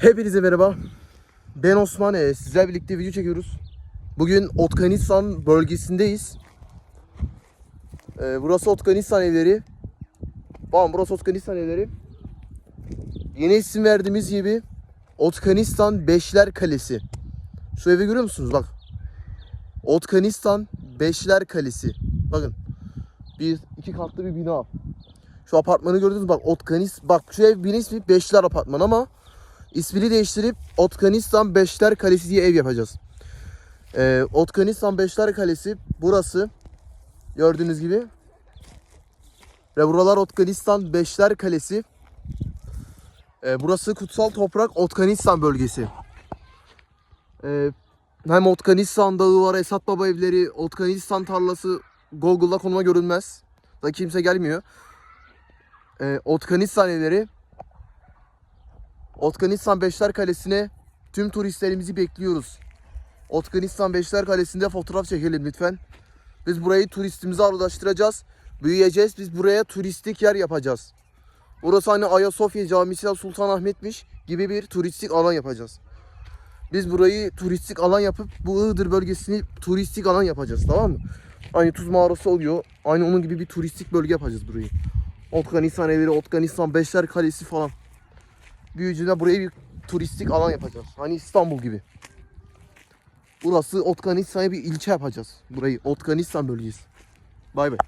Hepinize merhaba. Ben Osman. Ee, Sizlerle birlikte video çekiyoruz. Bugün Otkanistan bölgesindeyiz. Ee, burası Otkanistan evleri. Tamam burası Otkanistan evleri. Yeni isim verdiğimiz gibi Otkanistan Beşler Kalesi. Şu evi görüyor musunuz? Bak. Otkanistan Beşler Kalesi. Bakın. Bir, iki katlı bir bina. Şu apartmanı gördünüz mü? bak Otkanis bak şu ev bir ismi Beşler Apartman ama ismini değiştirip Otkanistan Beşler Kalesi diye ev yapacağız. Ee, Otkanistan Beşler Kalesi burası gördüğünüz gibi ve buralar Otkanistan Beşler Kalesi. Ee, burası kutsal toprak Otkanistan bölgesi. Ee, hem Otkanistan dağı var, Esat Baba evleri, Otkanistan tarlası Google'da konuma görünmez. Da kimse gelmiyor. Ee, Otkanistan evleri. Otkanistan Beşler Kalesi'ne tüm turistlerimizi bekliyoruz. Otkanistan Beşler Kalesi'nde fotoğraf çekelim lütfen. Biz burayı turistimize ağırlaştıracağız. Büyüyeceğiz. Biz buraya turistik yer yapacağız. Burası hani Ayasofya Camisi Sultanahmet'miş gibi bir turistik alan yapacağız. Biz burayı turistik alan yapıp bu Iğdır bölgesini turistik alan yapacağız tamam mı? Aynı tuz mağarası oluyor. Aynı onun gibi bir turistik bölge yapacağız burayı. Otkanistan evleri, Otkanistan Beşler Kalesi falan. Büyücüne buraya bir turistik alan yapacağız. Hani İstanbul gibi. Burası Otganistan'a bir ilçe yapacağız. Burayı Otkanistan bölgesi. Bay bay.